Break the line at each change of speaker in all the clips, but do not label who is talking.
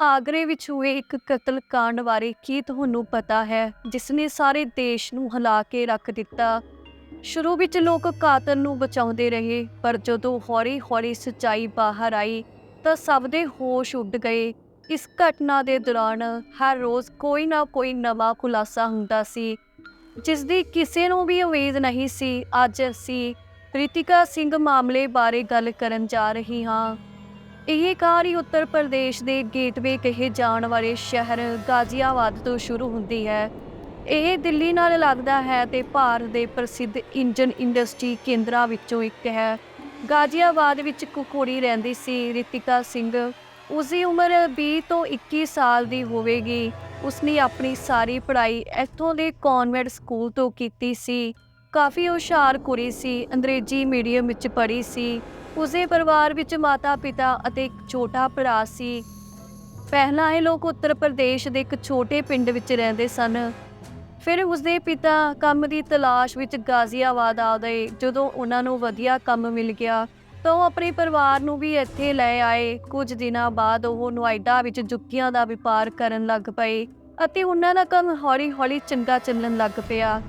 ਆਗਰੇ ਵਿੱਚ ਹੋਏ ਇੱਕ ਕਤਲ ਕਾਂਡ ਬਾਰੇ ਕੀ ਤੁਹਾਨੂੰ ਪਤਾ ਹੈ ਜਿਸ ਨੇ ਸਾਰੇ ਦੇਸ਼ ਨੂੰ ਹਿਲਾ ਕੇ ਰੱਖ ਦਿੱਤਾ? ਸ਼ੁਰੂ ਵਿੱਚ ਲੋਕ ਕਾਤਲ ਨੂੰ ਬਚਾਉਂਦੇ ਰਹੇ, ਪਰ ਜਦੋਂ ਹੌਲੀ-ਹੌਲੀ ਸੱਚਾਈ ਬਾਹਰ ਆਈ, ਤਾਂ ਸਭ ਦੇ ਹੋਸ਼ ਉੱਡ ਗਏ। ਇਸ ਘਟਨਾ ਦੇ ਦੌਰਾਨ ਹਰ ਰੋਜ਼ ਕੋਈ ਨਾ ਕੋਈ ਨਵਾਂ ਖੁਲਾਸਾ ਹੁੰਦਾ ਸੀ ਜਿਸ ਦੀ ਕਿਸੇ ਨੂੰ ਵੀ ਉਮੀਦ ਨਹੀਂ ਸੀ। ਅੱਜ ਅਸੀਂ ਰਿਤਿਕਾ ਸਿੰਘ ਮਾਮਲੇ ਬਾਰੇ ਗੱਲ ਕਰਨ ਜਾ ਰਹੀ ਹਾਂ। ਇਹ ਕਾਰ ਹੀ ਉੱਤਰ ਪ੍ਰਦੇਸ਼ ਦੇ ਗੇਟਵੇ ਕਹੇ ਜਾਣ ਵਾਲੇ ਸ਼ਹਿਰ ਗਾਜ਼ੀਆਬਾਦ ਤੋਂ ਸ਼ੁਰੂ ਹੁੰਦੀ ਹੈ। ਇਹ ਦਿੱਲੀ ਨਾਲ ਲੱਗਦਾ ਹੈ ਤੇ ਭਾਰਤ ਦੇ ਪ੍ਰਸਿੱਧ ਇੰਜਨ ਇੰਡਸਟਰੀ ਕੇਂਦਰਾਂ ਵਿੱਚੋਂ ਇੱਕ ਹੈ। ਗਾਜ਼ੀਆਬਾਦ ਵਿੱਚ ਇੱਕ ਕੁੜੀ ਰਹਿੰਦੀ ਸੀ, ਰਿਤਿਕਾ ਸਿੰਘ। ਉਸ ਦੀ ਉਮਰ 20 ਤੋਂ 21 ਸਾਲ ਦੀ ਹੋਵੇਗੀ। ਉਸਨੇ ਆਪਣੀ ਸਾਰੀ ਪੜ੍ਹਾਈ ਇੱਥੋਂ ਦੇ ਕਨਵੈਂਟ ਸਕੂਲ ਤੋਂ ਕੀਤੀ ਸੀ। ਕਾਫੀ ਹੁਸ਼ਿਆਰ ਕੁੜੀ ਸੀ, ਅੰਗਰੇਜ਼ੀ ਮੀਡੀਅਮ ਵਿੱਚ ਪੜ੍ਹੀ ਸੀ। ਉਸਦੇ ਪਰਿਵਾਰ ਵਿੱਚ ਮਾਤਾ-ਪਿਤਾ ਅਤੇ ਇੱਕ ਛੋਟਾ ਭਰਾ ਸੀ। ਪਹਿਲਾਂ ਇਹ ਲੋਕ ਉੱਤਰ ਪ੍ਰਦੇਸ਼ ਦੇ ਇੱਕ ਛੋਟੇ ਪਿੰਡ ਵਿੱਚ ਰਹਿੰਦੇ ਸਨ। ਫਿਰ ਉਸਦੇ ਪਿਤਾ ਕੰਮ ਦੀ ਤਲਾਸ਼ ਵਿੱਚ ਗਾਜ਼ੀਆਬਾਦ ਆ ਗਏ। ਜਦੋਂ ਉਹਨਾਂ ਨੂੰ ਵਧੀਆ ਕੰਮ ਮਿਲ ਗਿਆ, ਤਾਂ ਉਹ ਆਪਣੇ ਪਰਿਵਾਰ ਨੂੰ ਵੀ ਇੱਥੇ ਲੈ ਆਏ। ਕੁਝ ਦਿਨਾਂ ਬਾਅਦ ਉਹ ਨੋਇਡਾ ਵਿੱਚ ਜੁੱਤੀਆਂ ਦਾ ਵਪਾਰ ਕਰਨ ਲੱਗ ਪਏ ਅਤੇ ਉਹਨਾਂ ਦਾ ਕੰਮ ਹੌਲੀ-ਹੌਲੀ ਚੰਗਾ ਚੱਲਣ ਲੱਗ ਪਿਆ।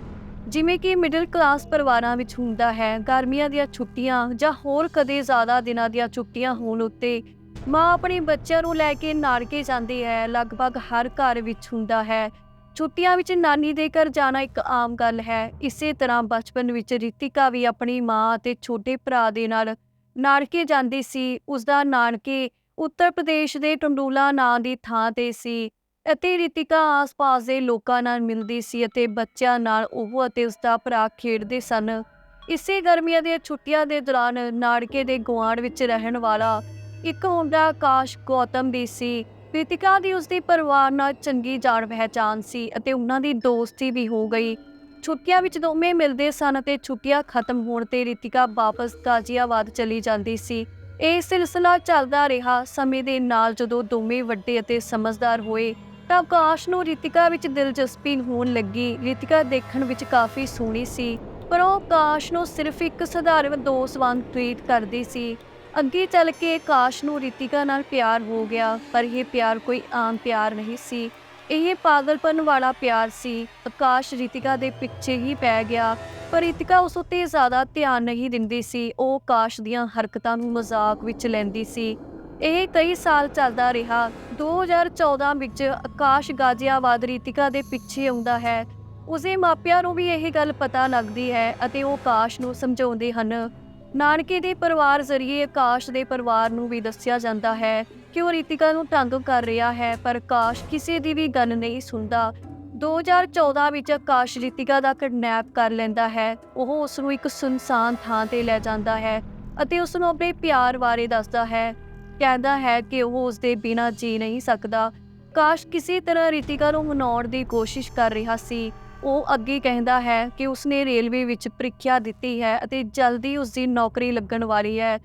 ਜਿਵੇਂ ਕਿ ਮਿਡਲ ਕਲਾਸ ਪਰਿਵਾਰਾਂ ਵਿੱਚ ਹੁੰਦਾ ਹੈ, ਗਰਮੀਆਂ ਦੀਆਂ ਛੁੱਟੀਆਂ ਜਾਂ ਹੋਰ ਕਦੇ ਜ਼ਿਆਦਾ ਦਿਨਾਂ ਦੀਆਂ ਛੁੱਟੀਆਂ ਹੋਣ ਉੱਤੇ ਮਾਂ ਆਪਣੇ ਬੱਚਿਆਂ ਨੂੰ ਲੈ ਕੇ ਨਾਨਕੇ ਜਾਂਦੀ ਹੈ, ਲਗਭਗ ਹਰ ਘਰ ਵਿੱਚ ਹੁੰਦਾ ਹੈ। ਛੁੱਟੀਆਂ ਵਿੱਚ ਨਾਨੀ ਦੇ ਘਰ ਜਾਣਾ ਇੱਕ ਆਮ ਗੱਲ ਹੈ। ਇਸੇ ਤਰ੍ਹਾਂ ਬਚਪਨ ਵਿੱਚ ਰਿਤਿਕਾ ਵੀ ਆਪਣੀ ਮਾਂ ਅਤੇ ਛੋਟੇ ਭਰਾ ਦੇ ਨਾਲ ਨਾਨਕੇ ਜਾਂਦੀ ਸੀ। ਉਸ ਦਾ ਨਾਨਕੇ ਉੱਤਰ ਪ੍ਰਦੇਸ਼ ਦੇ ਟੰਡੂਲਾ ਨਾਂ ਦੀ ਥਾਂ ਤੇ ਸੀ। ਅਤੇ ਰਿਤਿਕਾ ਆਸ-ਪਾਸ ਦੇ ਲੋਕਾਂ ਨਾਲ ਮਿਲਦੀ ਸੀ ਅਤੇ ਬੱਚਿਆਂ ਨਾਲ ਉਹ ਅਤੇ ਉਸ ਦਾ ਭਰਾ ਖੇਡਦੇ ਸਨ। ਇਸੇ ਗਰਮੀਆਂ ਦੀਆਂ ਛੁੱਟੀਆਂ ਦੇ ਦੌਰਾਨ ਨਾੜਕੇ ਦੇ ਗੁਆਂਢ ਵਿੱਚ ਰਹਿਣ ਵਾਲਾ ਇੱਕ ਮੁੰਡਾ ਆਕਾਸ਼ ਗੌਤਮ ਵੀ ਸੀ। ਰਿਤਿਕਾ ਦੀ ਉਸਦੇ ਪਰਿਵਾਰ ਨਾਲ ਚੰਗੀ ਜਾਣ ਪਹਿਚਾਨ ਸੀ ਅਤੇ ਉਹਨਾਂ ਦੀ ਦੋਸਤੀ ਵੀ ਹੋ ਗਈ। ਛੁੱਟੀਆਂ ਵਿੱਚ ਦੋਵੇਂ ਮਿਲਦੇ ਸਨ ਅਤੇ ਛੁੱਟੀਆਂ ਖਤਮ ਹੋਣ ਤੇ ਰਿਤਿਕਾ ਵਾਪਸ ਗਾਜ਼ੀਆਬਾਦ ਚਲੀ ਜਾਂਦੀ ਸੀ। ਇਹ ਸਿਲਸਿਲਾ ਚੱਲਦਾ ਰਿਹਾ। ਸਮੇਂ ਦੇ ਨਾਲ ਜਦੋਂ ਦੋਵੇਂ ਵੱਡੇ ਅਤੇ ਸਮਝਦਾਰ ਹੋਏ ਤਾਂ ਆਕਾਸ਼ ਨੂੰ ਰਿਤਿਕਾ ਵਿੱਚ ਦਿਲਚਸਪੀ ਹੋਣ ਲੱਗੀ। ਰਿਤਿਕਾ ਦੇਖਣ ਵਿੱਚ ਕਾਫੀ ਸੋਹਣੀ ਸੀ, ਪਰ ਉਹ ਆਕਾਸ਼ ਨੂੰ ਸਿਰਫ ਇੱਕ ਸਧਾਰਨ ਦੋਸਤ ਵਾਂਗ ਟ੍ਰੀਟ ਕਰਦੀ ਸੀ। ਅੱਗੇ ਚੱਲ ਕੇ ਆਕਾਸ਼ ਨੂੰ ਰਿਤਿਕਾ ਨਾਲ ਪਿਆਰ ਹੋ ਗਿਆ, ਪਰ ਇਹ ਪਿਆਰ ਕੋਈ ਆਮ ਪਿਆਰ ਨਹੀਂ ਸੀ। ਇਹ ਪਾਗਲਪਨ ਵਾਲਾ ਪਿਆਰ ਸੀ। ਆਕਾਸ਼ ਰਿਤਿਕਾ ਦੇ ਪਿੱਛੇ ਹੀ ਪੈ ਗਿਆ, ਪਰ ਰਿਤਿਕਾ ਉਸ ਉੱਤੇ ਜ਼ਿਆਦਾ ਧਿਆਨ ਨਹੀਂ ਦਿੰਦੀ ਸੀ। ਉਹ ਆਕਾਸ਼ ਦੀਆਂ ਹਰਕਤਾਂ ਨੂੰ ਮਜ਼ਾਕ ਵਿੱਚ ਲੈਂਦੀ ਸੀ। ਇਹ ਕਈ ਸਾਲ ਚੱਲਦਾ ਰਿਹਾ। 2014 ਵਿੱਚ ਆਕਾਸ਼ ਗਾਜ਼ੀਆਬਾਦ ਰੀਤਿਕਾ ਦੇ ਪਿੱਛੇ ਆਉਂਦਾ ਹੈ। ਉਸਦੇ ਮਾਪਿਆਂ ਨੂੰ ਵੀ ਇਹ ਗੱਲ ਪਤਾ ਲੱਗਦੀ ਹੈ ਅਤੇ ਉਹ ਆਕਾਸ਼ ਨੂੰ ਸਮਝਾਉਂਦੇ ਹਨ। ਨਾਨਕੇ ਦੇ ਪਰਿਵਾਰ ਜ਼ਰੀਏ ਆਕਾਸ਼ ਦੇ ਪਰਿਵਾਰ ਨੂੰ ਵੀ ਦੱਸਿਆ ਜਾਂਦਾ ਹੈ ਕਿ ਉਹ ਰੀਤਿਕਾ ਨੂੰ ਤੰਗ ਕਰ ਰਿਹਾ ਹੈ, ਪਰ ਆਕਾਸ਼ ਕਿਸੇ ਦੀ ਵੀ ਗੱਲ ਨਹੀਂ ਸੁਣਦਾ। 2014 ਵਿੱਚ ਆਕਾਸ਼ ਰੀਤਿਕਾ ਦਾ ਕਿਡਨੈਪ ਕਰ ਲੈਂਦਾ ਹੈ। ਉਹ ਉਸ ਨੂੰ ਇੱਕ ਸੁਨਸਾਨ ਥਾਂ ਤੇ ਲੈ ਜਾਂਦਾ ਹੈ ਅਤੇ ਉਸ ਨੂੰ ਆਪਣੇ ਪਿਆਰ ਬਾਰੇ ਦੱਸਦਾ ਹੈ। ਕਹਿੰਦਾ ਹੈ ਕਿ ਉਹ ਉਸ ਦੇ ਬਿਨਾਂ ਜੀ ਨਹੀਂ ਸਕਦਾ। ਕਾਸ਼ ਕਿਸੇ ਤਰ੍ਹਾਂ ਰਿਤਿਕਾ ਨੂੰ ਮਨਾਉਣ ਦੀ ਕੋਸ਼ਿਸ਼ ਕਰ ਰਿਹਾ ਸੀ। ਉਹ ਅੱਗੇ ਕਹਿੰਦਾ ਹੈ ਕਿ ਉਸਨੇ ਰੇਲਵੇ ਵਿੱਚ ਪ੍ਰੀਖਿਆ ਦਿੱਤੀ ਹੈ ਅਤੇ ਜਲਦੀ ਉਸ ਦੀ ਨੌਕਰੀ ਲੱਗਣ ਵਾਲੀ ਹੈ।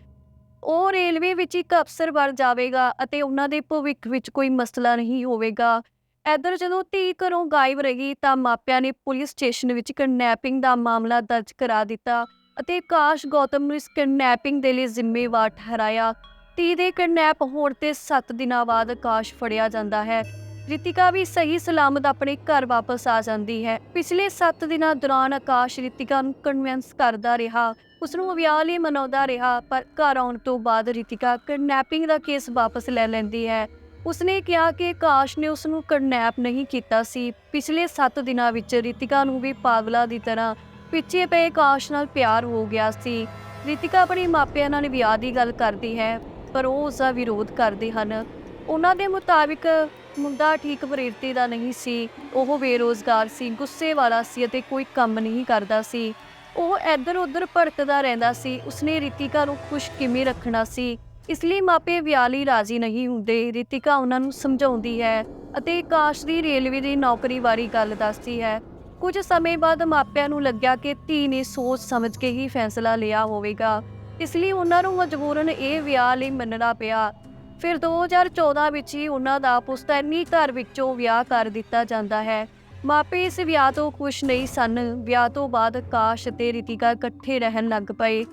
ਉਹ ਰੇਲਵੇ ਵਿੱਚ ਇੱਕ ਅਫਸਰ ਬਣ ਜਾਵੇਗਾ ਅਤੇ ਉਹਨਾਂ ਦੇ ਭਵਿੱਖ ਵਿੱਚ ਕੋਈ ਮਸਲਾ ਨਹੀਂ ਹੋਵੇਗਾ। ਇੱਧਰ ਜਦੋਂ ਧੀ ਘਰੋਂ ਗਾਇਬ ਰਹੀ ਤਾਂ ਮਾਪਿਆਂ ਨੇ ਪੁਲਿਸ ਸਟੇਸ਼ਨ ਵਿੱਚ ਕਿਡਨੈਪਿੰਗ ਦਾ ਮਾਮਲਾ ਦਰਜ ਕਰਾ ਦਿੱਤਾ ਅਤੇ ਕਾਸ਼ ਗੌਤਮ ਨੂੰ ਇਸ ਕਿਡਨੈਪਿੰਗ ਦੇ ਲਈ ਜ਼ਿੰਮੇਵਾਰ ਠਹਿਰਾਇਆ। ਧੀ ਦੇ ਕਿਡਨੈਪ ਹੋਣ ਤੇ 7 ਦਿਨਾਂ ਬਾਅਦ ਆਕਾਸ਼ ਫੜਿਆ ਜਾਂਦਾ ਹੈ। ਰਿਤਿਕਾ ਵੀ ਸਹੀ ਸਲਾਮਤ ਆਪਣੇ ਘਰ ਵਾਪਸ ਆ ਜਾਂਦੀ ਹੈ। ਪਿਛਲੇ 7 ਦਿਨਾਂ ਦੌਰਾਨ ਆਕਾਸ਼ ਰਿਤਿਕਾ ਨੂੰ ਕਨਵਿੰਸ ਕਰਦਾ ਰਿਹਾ ਉਸ ਨੂੰ ਵਿਆਹ ਲਈ ਮਨਾਉਂਦਾ ਰਿਹਾ, ਪਰ ਘਰ ਆਉਣ ਤੋਂ ਬਾਅਦ ਰਿਤਿਕਾ ਕਿਡਨੈਪਿੰਗ ਦਾ ਕੇਸ ਵਾਪਸ ਲੈ ਲੈਂਦੀ ਹੈ। ਉਸਨੇ ਕਿਹਾ ਕਿ ਆਕਾਸ਼ ਨੇ ਉਸ ਨੂੰ ਕਿਡਨੈਪ ਨਹੀਂ ਕੀਤਾ ਸੀ। ਪਿਛਲੇ 7 ਦਿਨਾਂ ਵਿੱਚ ਰਿਤਿਕਾ ਨੂੰ ਵੀ ਪਾਗਲਾ ਦੀ ਤਰ੍ਹਾਂ ਪਿੱਛੇ ਪਏ ਆਕਾਸ਼ ਨਾਲ ਪਿਆਰ ਹੋ ਗਿਆ ਸੀ। ਰਿਤਿਕਾ ਆਪਣੇ ਮਾਪਿਆਂ ਨਾਲ ਵਿਆਹ ਦੀ ਗੱਲ ਕਰਦੀ ਹੈ। ਪਰ ਉਹ ਉਸ ਦਾ ਵਿਰੋਧ ਕਰਦੇ ਹਨ। ਉਹਨਾਂ ਦੇ ਮੁਤਾਬਿਕ ਮੁੰਡਾ ਠੀਕ ਪ੍ਰੇਰਤੀ ਦਾ ਨਹੀਂ ਸੀ। ਉਹ ਬੇਰੋਜ਼ਗਾਰ ਸੀ, ਗੁੱਸੇ ਵਾਲਾ ਸੀ ਅਤੇ ਕੋਈ ਕੰਮ ਨਹੀਂ ਕਰਦਾ ਸੀ। ਉਹ ਇੱਧਰ ਉੱਧਰ ਭਟਕਦਾ ਰਹਿੰਦਾ ਸੀ। ਉਸਨੇ ਰਿਤਿਕਾ ਨੂੰ ਖੁਸ਼ ਕਿਵੇਂ ਰੱਖਣਾ ਸੀ? ਇਸ ਲਈ ਮਾਪੇ ਵਿਆਹ ਲਈ ਰਾਜ਼ੀ ਨਹੀਂ ਹੁੰਦੇ। ਰਿਤਿਕਾ ਉਹਨਾਂ ਨੂੰ ਸਮਝਾਉਂਦੀ ਹੈ ਅਤੇ ਕਾਸ਼ ਦੀ ਰੇਲਵੇ ਦੀ ਨੌਕਰੀ ਬਾਰੇ ਗੱਲ ਦੱਸਦੀ ਹੈ। ਕੁਝ ਸਮੇਂ ਬਾਅਦ ਮਾਪਿਆਂ ਨੂੰ ਲੱਗਿਆ ਕਿ ਧੀ ਨੇ ਸੋਚ ਸਮਝ ਕੇ ਹੀ ਫੈਸਲਾ ਲਿਆ ਹੋਵੇਗਾ। ਇਸ ਲਈ ਉਹਨਾਂ ਨੂੰ ਮਜਬੂਰਨ ਇਹ ਵਿਆਹ ਲਈ ਮੰਨਣਾ ਪਿਆ। ਫਿਰ 2014 ਵਿੱਚ ਹੀ ਉਹਨਾਂ ਦਾ ਪੁਸਤੈਨੀ ਘਰ ਵਿੱਚੋਂ ਵਿਆਹ ਕਰ ਦਿੱਤਾ ਜਾਂਦਾ ਹੈ। ਮਾਪੇ ਇਸ ਵਿਆਹ ਤੋਂ ਖੁਸ਼ ਨਹੀਂ ਸਨ। ਵਿਆਹ ਤੋਂ ਬਾਅਦ ਕਾਸ਼ ਅਤੇ ਰਿਤਿਕਾ ਇਕੱਠੇ ਰਹਿਣ ਲੱਗ ਪਏ।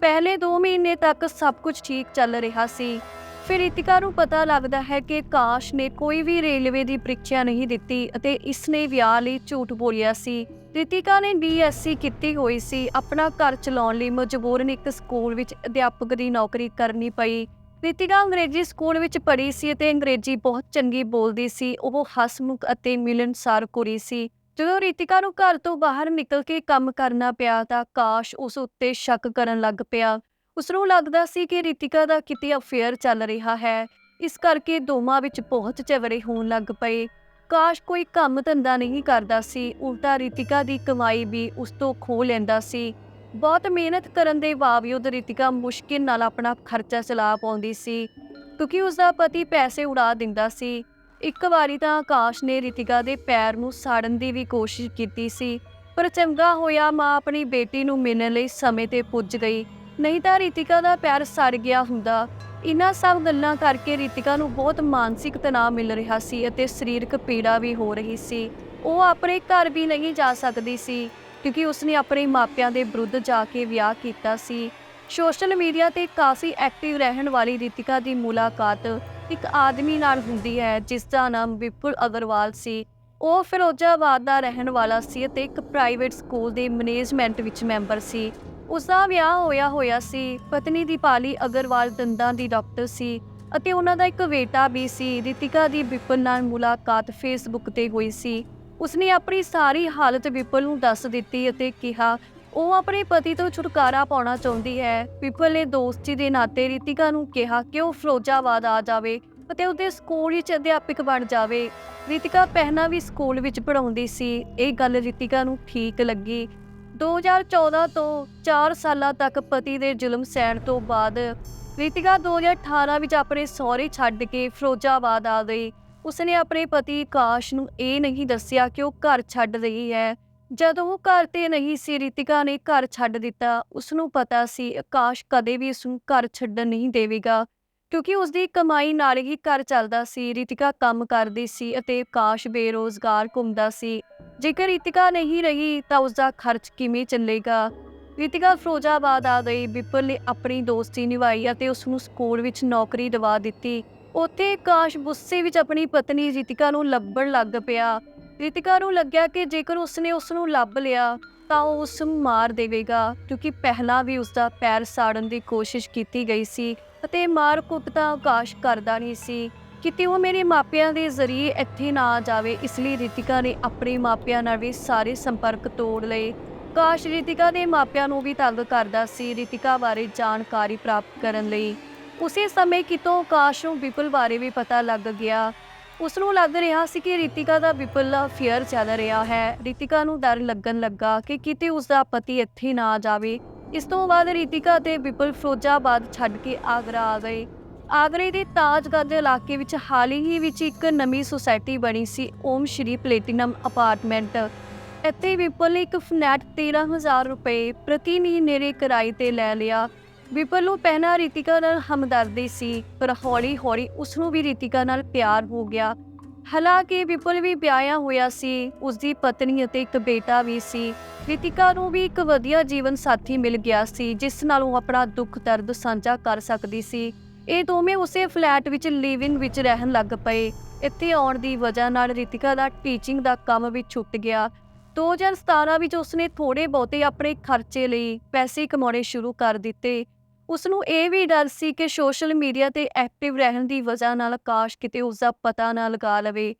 ਪਹਿਲੇ 2 ਮਹੀਨੇ ਤੱਕ ਸਭ ਕੁਝ ਠੀਕ ਚੱਲ ਰਿਹਾ ਸੀ। ਫਿਰ ਰਿਤਿਕਾ ਨੂੰ ਪਤਾ ਲੱਗਦਾ ਹੈ ਕਿ ਕਾਸ਼ ਨੇ ਕੋਈ ਵੀ ਰੇਲਵੇ ਦੀ ਪ੍ਰੀਖਿਆ ਨਹੀਂ ਦਿੱਤੀ ਅਤੇ ਇਸ ਨੇ ਵਿਆਹ ਲਈ ਝੂਠ ਬੋਲਿਆ ਸੀ। ਰਿਤਿਕਾ ਨੇ ਬੀਐਸਸੀ ਕੀਤੀ ਹੋਈ ਸੀ। ਆਪਣਾ ਘਰ ਚਲਾਉਣ ਲਈ ਮਜਬੂਰਨ ਇੱਕ ਸਕੂਲ ਵਿੱਚ ਅਧਿਆਪਕ ਦੀ ਨੌਕਰੀ ਕਰਨੀ ਪਈ। ਰਿਤਿਕਾ ਅੰਗਰੇਜ਼ੀ ਸਕੂਲ ਵਿੱਚ ਪੜ੍ਹੀ ਸੀ ਅਤੇ ਅੰਗਰੇਜ਼ੀ ਬਹੁਤ ਚੰਗੀ ਬੋਲਦੀ ਸੀ। ਉਹ ਹਸਮੁਖ ਅਤੇ ਮਿਲਨਸਾਰ ਕੁੜੀ ਸੀ। ਜਦੋਂ ਰਿਤਿਕਾ ਨੂੰ ਘਰ ਤੋਂ ਬਾਹਰ ਨਿਕਲ ਕੇ ਕੰਮ ਕਰਨਾ ਪਿਆ ਤਾਂ ਕਾਸ਼ ਉਸ ਉੱਤੇ ਸ਼ੱਕ ਕਰਨ ਲੱਗ ਪਿਆ। ਉਸ ਨੂੰ ਲੱਗਦਾ ਸੀ ਕਿ ਰਿਤਿਕਾ ਦਾ ਕਿਤੇ ਅਫੇਅਰ ਚੱਲ ਰਿਹਾ ਹੈ। ਇਸ ਕਰਕੇ ਦੋਵਾਂ ਵਿੱਚ ਬਹੁਤ ਝਗੜੇ ਹੋਣ ਲੱਗ ਪਏ। ਕਾਸ਼ ਕੋਈ ਕੰਮ ਧੰਦਾ ਨਹੀਂ ਕਰਦਾ ਸੀ, ਉਲਟਾ ਰਿਤਿਕਾ ਦੀ ਕਮਾਈ ਵੀ ਉਸ ਤੋਂ ਖੋਹ ਲੈਂਦਾ ਸੀ। ਬਹੁਤ ਮਿਹਨਤ ਕਰਨ ਦੇ ਬਾਵਜੂਦ ਰਿਤਿਕਾ ਮੁਸ਼ਕਿਲ ਨਾਲ ਆਪਣਾ ਖਰਚਾ ਚਲਾ ਪਾਉਂਦੀ ਸੀ, ਕਿਉਂਕਿ ਉਸ ਦਾ ਪਤੀ ਪੈਸੇ ਉਡਾ ਦਿੰਦਾ ਸੀ। ਇੱਕ ਵਾਰੀ ਤਾਂ ਆਕਾਸ਼ ਨੇ ਰਿਤਿਕਾ ਦੇ ਪੈਰ ਨੂੰ ਸਾੜਨ ਦੀ ਵੀ ਕੋਸ਼ਿਸ਼ ਕੀਤੀ ਸੀ, ਪਰ ਚੰਗਾ ਹੋਇਆ ਮਾਂ ਆਪਣੀ ਬੇਟੀ ਨੂੰ ਮਿਲਣ ਲਈ ਸਮੇਂ ਤੇ ਪੁੱਜ ਗਈ। ਨਹੀਂ ਤਾਂ ਰਿਤਿਕਾ ਦਾ ਪੈਰ ਸੜ ਗਿਆ ਹੁੰਦਾ। ਇਹਨਾਂ ਸਭ ਗੱਲਾਂ ਕਰਕੇ ਰਿਤਿਕਾ ਨੂੰ ਬਹੁਤ ਮਾਨਸਿਕ ਤਣਾਅ ਮਿਲ ਰਿਹਾ ਸੀ ਅਤੇ ਸਰੀਰਕ ਪੀੜਾ ਵੀ ਹੋ ਰਹੀ ਸੀ। ਉਹ ਆਪਣੇ ਘਰ ਵੀ ਨਹੀਂ ਜਾ ਸਕਦੀ ਸੀ, ਕਿਉਂਕਿ ਉਸਨੇ ਆਪਣੇ ਮਾਪਿਆਂ ਦੇ ਵਿਰੁੱਧ ਜਾ ਕੇ ਵਿਆਹ ਕੀਤਾ ਸੀ। ਸੋਸ਼ਲ ਮੀਡੀਆ ਤੇ ਕਾਫੀ ਐਕਟਿਵ ਰਹਿਣ ਵਾਲੀ ਰਿਤਿਕਾ ਦੀ ਮੁਲਾਕਾਤ ਇੱਕ ਆਦਮੀ ਨਾਲ ਹੁੰਦੀ ਹੈ, ਜਿਸ ਦਾ ਨਾਮ ਵਿਪੁਲ ਅਗਰਵਾਲ ਸੀ। ਉਹ ਫਿਰੋਜ਼ਾਬਾਦ ਦਾ ਰਹਿਣ ਵਾਲਾ ਸੀ ਅਤੇ ਇੱਕ ਪ੍ਰਾਈਵੇਟ ਸਕੂਲ ਦੇ ਮੈਨੇਜਮੈਂਟ ਵਿੱਚ ਮੈਂਬਰ ਸੀ। ਉਸ ਦਾ ਵਿਆਹ ਹੋਇਆ ਹੋਇਆ ਸੀ। ਪਤਨੀ ਦੀਪਾਲੀ ਅਗਰਵਾਲ ਦੰਦਾਂ ਦੀ ਡਾਕਟਰ ਸੀ ਅਤੇ ਉਹਨਾਂ ਦਾ ਇੱਕ ਬੇਟਾ ਵੀ ਸੀ। ਰਿਤਿਕਾ ਦੀ ਵਿਪੁਲ ਨਾਲ ਮੁਲਾਕਾਤ ਫੇਸਬੁੱਕ ਤੇ ਹੋਈ ਸੀ। ਉਸਨੇ ਆਪਣੀ ਸਾਰੀ ਹਾਲਤ ਵਿਪੁਲ ਨੂੰ ਦੱਸ ਦਿੱਤੀ ਅਤੇ ਕਿਹਾ, ਉਹ ਆਪਣੇ ਪਤੀ ਤੋਂ ਛੁਟਕਾਰਾ ਪਾਉਣਾ ਚਾਹੁੰਦੀ ਹੈ। ਵਿਪੁਲ ਨੇ ਦੋਸਤੀ ਦੇ ਨਾਤੇ ਰਿਤਿਕਾ ਨੂੰ ਕਿਹਾ ਕਿ ਉਹ ਫਿਰੋਜ਼ਾਬਾਦ ਆ ਜਾਵੇ ਅਤੇ ਉਹਦੇ ਸਕੂਲ ਵਿੱਚ ਅਧਿਆਪਕ ਬਣ ਜਾਵੇ। ਰਿਤਿਕਾ ਪਹਿਲਾਂ ਵੀ ਸਕੂਲ ਵਿੱਚ ਪੜ੍ਹਾਉਂਦੀ ਸੀ। ਇਹ ਗੱਲ ਰਿਤਿਕਾ ਨੂੰ ਠੀਕ ਲੱਗੀ। 2014 ਤੋਂ 4 ਸਾਲਾਂ ਤੱਕ ਪਤੀ ਦੇ ਜ਼ੁਲਮ ਸਹਿਣ ਤੋਂ ਬਾਅਦ ਰਿਤਿਕਾ 2018 ਵਿੱਚ ਆਪਣੇ ਸਹੁਰੇ ਛੱਡ ਕੇ ਫਿਰੋਜ਼ਾਬਾਦ ਆ ਗਈ। ਉਸਨੇ ਆਪਣੇ ਪਤੀ ਕਾਸ਼ ਨੂੰ ਇਹ ਨਹੀਂ ਦੱਸਿਆ ਕਿ ਉਹ ਘਰ ਛੱਡ ਰਹੀ ਹੈ। ਜਦੋਂ ਉਹ ਘਰ ਤੇ ਨਹੀਂ ਸੀ, ਰਿਤਿਕਾ ਨੇ ਘਰ ਛੱਡ ਦਿੱਤਾ। ਉਸ ਨੂੰ ਪਤਾ ਸੀ ਆਕਾਸ਼ ਕਦੇ ਵੀ ਉਸ ਨੂੰ ਘਰ ਛੱਡਣ ਨਹੀਂ ਦੇਵੇਗਾ। ਕਿਉਂਕਿ ਉਸ ਦੀ ਕਮਾਈ ਨਾਲ ਹੀ ਘਰ ਚੱਲਦਾ ਸੀ, ਰਿਤਿਕਾ ਕੰਮ ਕਰਦੀ ਸੀ ਅਤੇ ਕਾਸ਼ ਬੇਰੋਜ਼ਗਾਰ ਘੁੰਮਦਾ ਸੀ। ਜੇਕਰ ਰਿਤਿਕਾ ਨਹੀਂ ਰਹੀ ਤਾਂ ਉਸ ਦਾ ਖਰਚ ਕਿਵੇਂ ਚੱਲੇਗਾ? ਰਿਤਿਕਾ ਫਿਰੋਜ਼ਾਬਾਦ ਆ ਗਈ। ਵਿਪਲ ਨੇ ਆਪਣੀ ਦੋਸਤੀ ਨਿਭਾਈ ਅਤੇ ਉਸ ਨੂੰ ਸਕੂਲ ਵਿੱਚ ਨੌਕਰੀ ਦਿਵਾ ਦਿੱਤੀ। ਉੱਥੇ ਕਾਸ਼ ਗੁੱਸੇ ਵਿੱਚ ਆਪਣੀ ਪਤਨੀ ਰਿਤਿਕਾ ਨੂੰ ਲੱਭਣ ਲੱਗ ਪਿਆ। ਰਿਤਿਕਾ ਨੂੰ ਲੱਗਿਆ ਕਿ ਜੇਕਰ ਉਸਨੇ ਉਸ ਨੂੰ ਲੱਭ ਲਿਆ ਤਾਂ ਉਹ ਉਸ ਨੂੰ ਮਾਰ ਦੇਵੇਗਾ, ਕਿਉਂਕਿ ਪਹਿਲਾਂ ਵੀ ਉਸ ਦਾ ਪੈਰ ਸਾੜਨ ਦੀ ਕੋਸ਼ਿਸ਼ ਕੀਤੀ ਗਈ ਸੀ। ਅਤੇ ਮਾਰ ਕੁੱਟ ਤਾਂ ਆਕਾਸ਼ ਕਰਦਾ ਨਹੀਂ ਸੀ ਕਿਤੇ ਉਹ ਮੇਰੇ ਮਾਪਿਆਂ ਦੇ ਜ਼ਰੀਏ ਇੱਥੇ ਨਾ ਆ ਜਾਵੇ, ਇਸ ਲਈ ਰਿਤਿਕਾ ਨੇ ਆਪਣੇ ਮਾਪਿਆਂ ਨਾਲ ਵੀ ਸਾਰੇ ਸੰਪਰਕ ਤੋੜ ਲਏ। ਕਾਸ਼ ਰਿਤਿਕਾ ਦੇ ਮਾਪਿਆਂ ਨੂੰ ਵੀ ਤੰਗ ਕਰਦਾ ਸੀ ਰਿਤਿਕਾ ਬਾਰੇ ਜਾਣਕਾਰੀ ਪ੍ਰਾਪਤ ਕਰਨ ਲਈ। ਉਸੇ ਸਮੇਂ ਕਿਤੋਂ ਕਾਸ਼ ਨੂੰ ਵਿਪੁਲ ਬਾਰੇ ਵੀ ਪਤਾ ਲੱਗ ਗਿਆ। ਉਸ ਨੂੰ ਲੱਗ ਰਿਹਾ ਸੀ ਕਿ ਰਿਤਿਕਾ ਦਾ ਵਿਪਲ ਦਾ ਅਫੇਅਰ ਚੱਲ ਰਿਹਾ ਹੈ। ਰਿਤਿਕਾ ਨੂੰ ਡਰ ਲੱਗਣ ਲੱਗਾ ਕਿ ਕਿਤੇ ਉਸ ਦਾ ਪਤੀ ਇੱਥੇ ਨਾ ਆ ਜਾਵੇ। ਇਸ ਤੋਂ ਬਾਅਦ ਰੀਤਿਕਾ ਤੇ ਵਿਪਲ ਫਿਰੋਜ਼ਾਬਾਦ ਛੱਡ ਕੇ ਆਗਰਾ ਆ ਗਏ। ਆਗਰੇ ਦੇ ਤਾਜਗੰਜ ਇਲਾਕੇ ਵਿੱਚ ਹਾਲ ਹੀ ਵਿੱਚ ਇੱਕ ਨਵੀਂ ਸੁਸਾਇਟੀ ਬਣੀ ਸੀ, ਓਮ ਸ਼੍ਰੀ ਪਲੇਟੀਨਮ ਅਪਾਰਟਮੈਂਟ। ਇੱਥੇ ਵਿਪਲ ਨੇ ਇੱਕ ਫਲੈਟ 13000 ਰੁਪਏ ਪ੍ਰਤੀ ਮਹੀਨੇ ਦੇ ਕਿਰਾਏ ਤੇ ਲੈ ਲਿਆ। ਵਿਪਲ ਨੂੰ ਪਹਿਲਾਂ ਰੀਤਿਕਾ ਨਾਲ ਹਮਦਰਦੀ ਸੀ, ਪਰ ਹੌਲੀ ਹੌਲੀ ਉਸ ਨੂੰ ਵੀ ਰੀਤਿਕਾ ਨਾਲ ਪਿਆਰ ਹੋ ਗਿਆ। ਹਾਲਾਂਕਿ ਵਿਪੁਲ ਵੀ ਵਿਆਹਿਆ ਹੋਇਆ ਸੀ ਉਸ ਦੀ ਪਤਨੀ ਅਤੇ ਇੱਕ ਬੇਟਾ ਵੀ ਸੀ। ਰਿਤਿਕਾ ਨੂੰ ਵੀ ਇੱਕ ਵਧੀਆ ਜੀਵਨ ਸਾਥੀ ਮਿਲ ਗਿਆ ਸੀ, ਜਿਸ ਨਾਲ ਉਹ ਆਪਣਾ ਦੁੱਖ ਦਰਦ ਸਾਂਝਾ ਕਰ ਸਕਦੀ ਸੀ। ਇਹ ਦੋਵੇਂ ਉਸੇ ਫਲੈਟ ਵਿੱਚ ਲਿਵਿੰਗ ਵਿੱਚ ਰਹਿਣ ਲੱਗ ਪਏ। ਇੱਥੇ ਆਉਣ ਦੀ ਵਜ੍ਹਾ ਨਾਲ ਰਿਤਿਕਾ ਦਾ ਟੀਚਿੰਗ ਦਾ ਕੰਮ ਵੀ ਛੁੱਟ ਗਿਆ। 2017 ਵਿੱਚ ਉਸਨੇ ਥੋੜੇ ਬਹੁਤੇ ਆਪਣੇ ਖਰਚੇ ਲਈ ਪੈਸੇ ਕਮਾਉਣੇ ਸ਼ੁਰੂ ਕਰ ਦਿੱਤੇ। ਉਸ ਨੂੰ ਇਹ ਵੀ ਡਰ ਸੀ ਕਿ ਸੋਸ਼ਲ ਮੀਡੀਆ ਤੇ ਐਕਟਿਵ ਰਹਿਣ ਦੀ ਵਜ੍ਹਾ ਨਾਲ ਕਾਸ਼ ਕਿਤੇ ਉਸ ਦਾ ਪਤਾ ਨਾ ਲਗਾ ਲਵੇ।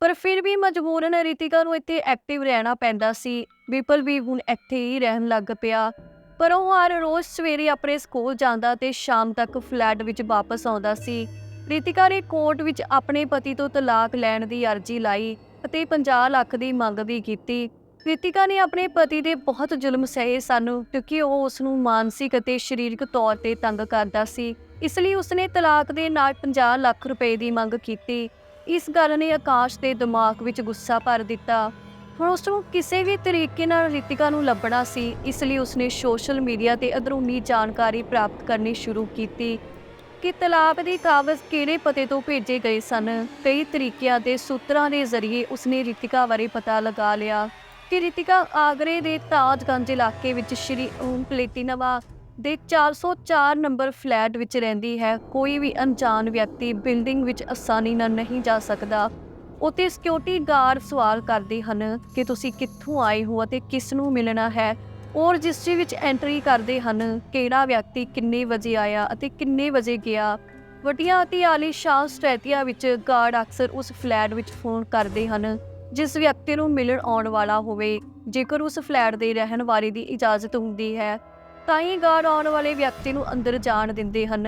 ਪਰ ਫਿਰ ਵੀ ਮਜਬੂਰਨ ਰਿਤਿਕਾ ਨੂੰ ਇੱਥੇ ਐਕਟਿਵ ਰਹਿਣਾ ਪੈਂਦਾ ਸੀ। ਵਿਪਲ ਵੀ ਹੁਣ ਇੱਥੇ ਹੀ ਰਹਿਣ ਲੱਗ ਪਿਆ। ਪਰ ਉਹ ਹਰ ਰੋਜ਼ ਸਵੇਰੇ ਆਪਣੇ ਸਕੂਲ ਜਾਂਦਾ ਤੇ ਸ਼ਾਮ ਤੱਕ ਫਲੈਟ ਵਿੱਚ ਵਾਪਸ ਆਉਂਦਾ ਸੀ। ਰਿਤਿਕਾ ਨੇ ਕੋਰਟ ਵਿੱਚ ਆਪਣੇ ਪਤੀ ਤੋਂ ਤਲਾਕ ਲੈਣ ਦੀ ਅਰਜ਼ੀ ਲਾਈ ਅਤੇ 50 ਲੱਖ ਦੀ ਮੰਗ ਵੀ ਕੀਤੀ। ਰਿਤਿਕਾ ਨੇ ਆਪਣੇ ਪਤੀ ਦੇ ਬਹੁਤ ਜ਼ੁਲਮ ਸਹੇ ਸਨ, ਕਿਉਂਕਿ ਉਹ ਉਸ ਨੂੰ ਮਾਨਸਿਕ ਅਤੇ ਸਰੀਰਕ ਤੌਰ ਤੇ ਤੰਗ ਕਰਦਾ ਸੀ। ਇਸ ਲਈ ਉਸਨੇ ਤਲਾਕ ਦੇ ਨਾਲ 50 ਲੱਖ ਰੁਪਏ ਦੀ ਮੰਗ ਕੀਤੀ। ਇਸ ਗੱਲ ਨੇ ਆਕਾਸ਼ ਦੇ ਦਿਮਾਗ ਵਿੱਚ ਗੁੱਸਾ ਭਰ ਦਿੱਤਾ। ਹੁਣ ਉਸ ਨੂੰ ਕਿਸੇ ਵੀ ਤਰੀਕੇ ਨਾਲ ਰਿਤਿਕਾ ਨੂੰ ਲੱਭਣਾ ਸੀ, ਇਸ ਲਈ ਉਸਨੇ ਸੋਸ਼ਲ ਮੀਡੀਆ ਤੇ ਅੰਦਰੂਨੀ ਜਾਣਕਾਰੀ ਪ੍ਰਾਪਤ ਕਰਨੀ ਸ਼ੁਰੂ ਕੀਤੀ ਕਿ ਤਲਾਕ ਦੇ ਕਾਗਜ਼ ਕਿਹੜੇ ਪਤੇ ਤੋਂ ਭੇਜੇ ਗਏ ਸਨ। ਕਈ ਤਰੀਕਿਆਂ ਦੇ ਸੂਤਰਾਂ ਦੇ ਜ਼ਰੀਏ ਉਸਨੇ ਰਿਤਿਕਾ ਬਾਰੇ ਪਤਾ ਲਗਾ ਲਿਆ। ਕਿ ਰਿਤਿਕਾ ਆਗਰੇ ਦੇ ਤਾਜਗੰਜ ਇਲਾਕੇ ਵਿੱਚ ਸ਼੍ਰੀ ਓਮ ਪਲੇਟੀਨਵਾ ਦੇ 404 ਨੰਬਰ ਫਲੈਟ ਵਿੱਚ ਰਹਿੰਦੀ ਹੈ। ਕੋਈ ਵੀ ਅਣਜਾਣ ਵਿਅਕਤੀ ਬਿਲਡਿੰਗ ਵਿੱਚ ਆਸਾਨੀ ਨਾਲ ਨਹੀਂ ਜਾ ਸਕਦਾ। ਉੱਥੇ ਸਿਕਿਉਰਿਟੀ ਗਾਰਡ ਸਵਾਲ ਕਰਦੇ ਹਨ ਕਿ ਤੁਸੀਂ ਕਿੱਥੋਂ ਆਏ ਹੋ ਅਤੇ ਕਿਸ ਨੂੰ ਮਿਲਣਾ ਹੈ। ਔਰ ਰਜਿਸਟਰੀ ਵਿੱਚ ਐਂਟਰੀ ਕਰਦੇ ਹਨ ਕਿਹੜਾ ਵਿਅਕਤੀ ਕਿੰਨੇ ਵਜੇ ਆਇਆ ਅਤੇ ਕਿੰਨੇ ਵਜੇ ਗਿਆ। ਵੱਡੀਆਂ ਅਤੇ ਆਲੀਸ਼ਾਨ ਸਟੈਟੀਆਂ ਵਿੱਚ ਗਾਰਡ ਅਕਸਰ ਉਸ ਫਲੈਟ ਵਿੱਚ ਫੋਨ ਕਰਦੇ ਹਨ। ਜਿਸ ਵਿਅਕਤੀ ਨੂੰ ਮਿਲਣ ਆਉਣ ਵਾਲਾ ਹੋਵੇ, ਜੇਕਰ ਉਸ ਫਲੈਟ ਦੇ ਰਹਿਣ ਵਾਲੇ ਦੀ ਇਜਾਜ਼ਤ ਹੁੰਦੀ ਹੈ, ਤਾਂ ਹੀ ਗਾਰਡ ਆਉਣ ਵਾਲੇ ਵਿਅਕਤੀ ਨੂੰ ਅੰਦਰ ਜਾਣ ਦਿੰਦੇ ਹਨ।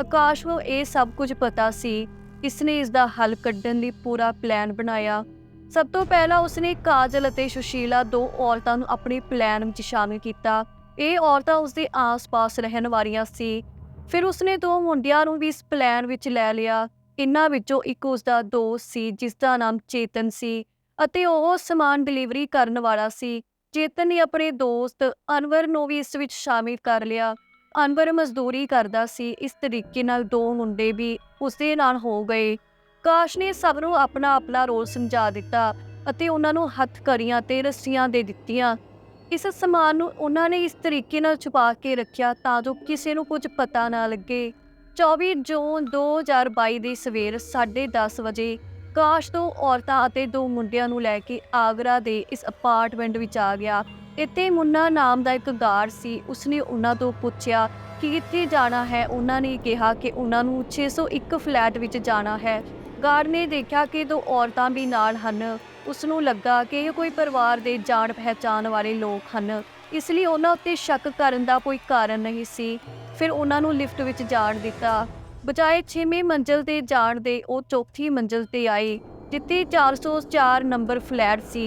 ਆਕਾਸ਼ ਨੂੰ ਇਹ ਸਭ ਕੁਝ ਪਤਾ ਸੀ। ਇਸ ਨੇ ਇਸ ਦਾ ਹੱਲ ਕੱਢਣ ਲਈ ਪੂਰਾ ਪਲਾਨ ਬਣਾਇਆ। ਸਭ ਤੋਂ ਪਹਿਲਾਂ ਉਸਨੇ ਕਾਜਲ ਅਤੇ ਸੁਸ਼ੀਲਾ ਦੋ ਔਰਤਾਂ ਨੂੰ ਆਪਣੇ ਪਲਾਨ ਵਿੱਚ ਸ਼ਾਮਿਲ ਕੀਤਾ। ਇਹ ਔਰਤਾਂ ਉਸਦੇ ਆਸ-ਪਾਸ ਰਹਿਣ ਵਾਲੀਆਂ ਸੀ। ਫਿਰ ਉਸਨੇ ਦੋ ਮੁੰਡਿਆਂ ਨੂੰ ਵੀ ਇਸ ਪਲਾਨ ਵਿੱਚ ਲੈ ਲਿਆ। ਇਨ੍ਹਾਂ ਵਿੱਚੋਂ ਇੱਕ ਉਸਦਾ ਦੋਸਤ ਸੀ ਜਿਸ ਦਾ ਨਾਮ ਚੇਤਨ ਸੀ। ਅਤੇ ਉਹ ਸਮਾਨ ਡਿਲੀਵਰੀ ਕਰਨ ਵਾਲਾ ਸੀ। ਚੇਤਨ ਨੇ ਆਪਣੇ ਦੋਸਤ ਅਨਵਰ ਨੂੰ ਵੀ ਇਸ ਵਿੱਚ ਸ਼ਾਮਿਲ ਕਰ ਲਿਆ। ਅਨਵਰ ਮਜ਼ਦੂਰੀ ਕਰਦਾ ਸੀ। ਇਸ ਤਰੀਕੇ ਨਾਲ ਦੋ ਮੁੰਡੇ ਵੀ ਉਸਦੇ ਨਾਲ ਹੋ ਗਏ। ਕਾਸ਼ ਨੇ ਸਭ ਨੂੰ ਆਪਣਾ ਆਪਣਾ ਰੋਲ ਸਮਝਾ ਦਿੱਤਾ ਅਤੇ ਉਹਨਾਂ ਨੂੰ ਹੱਥਕੜੀਆਂ ਤੇ ਰੱਸੀਆਂ ਦੇ ਦਿੱਤੀਆਂ। ਇਸ ਸਮਾਨ ਨੂੰ ਉਹਨਾਂ ਨੇ ਇਸ ਤਰੀਕੇ ਨਾਲ ਛੁਪਾ ਕੇ ਰੱਖਿਆ ਤਾਂ ਜੋ ਕਿਸੇ ਨੂੰ ਕੁਝ ਪਤਾ ਨਾ ਲੱਗੇ। 24 ਜੂਨ 2022 ਦੀ ਸਵੇਰ 10:30 ਵਜੇ ਕਾਸ਼ ਤੋਂ ਔਰਤਾਂ ਅਤੇ ਦੋ ਮੁੰਡਿਆਂ ਨੂੰ ਲੈ ਕੇ ਆਗਰਾ ਦੇ ਇਸ ਅਪਾਰਟਮੈਂਟ ਵਿੱਚ ਆ ਗਿਆ। ਇੱਥੇ ਮੁੰਨਾ ਨਾਮ ਦਾ ਇੱਕ ਗਾਰਡ ਸੀ। ਉਸਨੇ ਉਹਨਾਂ ਤੋਂ ਪੁੱਛਿਆ, ਕਿ ਕਿੱਥੇ ਜਾਣਾ ਹੈ? ਉਹਨਾਂ ਨੇ ਕਿਹਾ ਕਿ ਉਹਨਾਂ ਨੂੰ 601 ਫਲੈਟ ਵਿੱਚ ਜਾਣਾ ਹੈ। ਗਾਰਡ ਨੇ ਦੇਖਿਆ ਕਿ ਦੋ ਔਰਤਾਂ ਵੀ ਨਾਲ ਹਨ। ਉਸ ਨੂੰ ਲੱਗਾ ਕਿ ਇਹ ਕੋਈ ਪਰਿਵਾਰ ਦੇ ਜਾਣ ਪਹਿਚਾਣ ਵਾਲੇ ਲੋਕ ਹਨ। ਇਸ ਲਈ ਉਹਨਾਂ ਉੱਤੇ ਸ਼ੱਕ ਕਰਨ ਦਾ ਕੋਈ ਕਾਰਨ ਨਹੀਂ ਸੀ। ਫਿਰ ਉਹਨਾਂ ਨੂੰ ਲਿਫਟ ਵਿੱਚ ਜਾਣ ਦਿੱਤਾ। ਬਜਾਏ 6ਵੇਂ ਮੰਜ਼ਲ ਤੇ ਜਾਣ ਦੇ ਉਹ ਚੌਥੀ ਮੰਜ਼ਲ ਤੇ ਆਏ, ਜਿੱਥੇ 404 ਨੰਬਰ ਫਲੈਟ ਸੀ।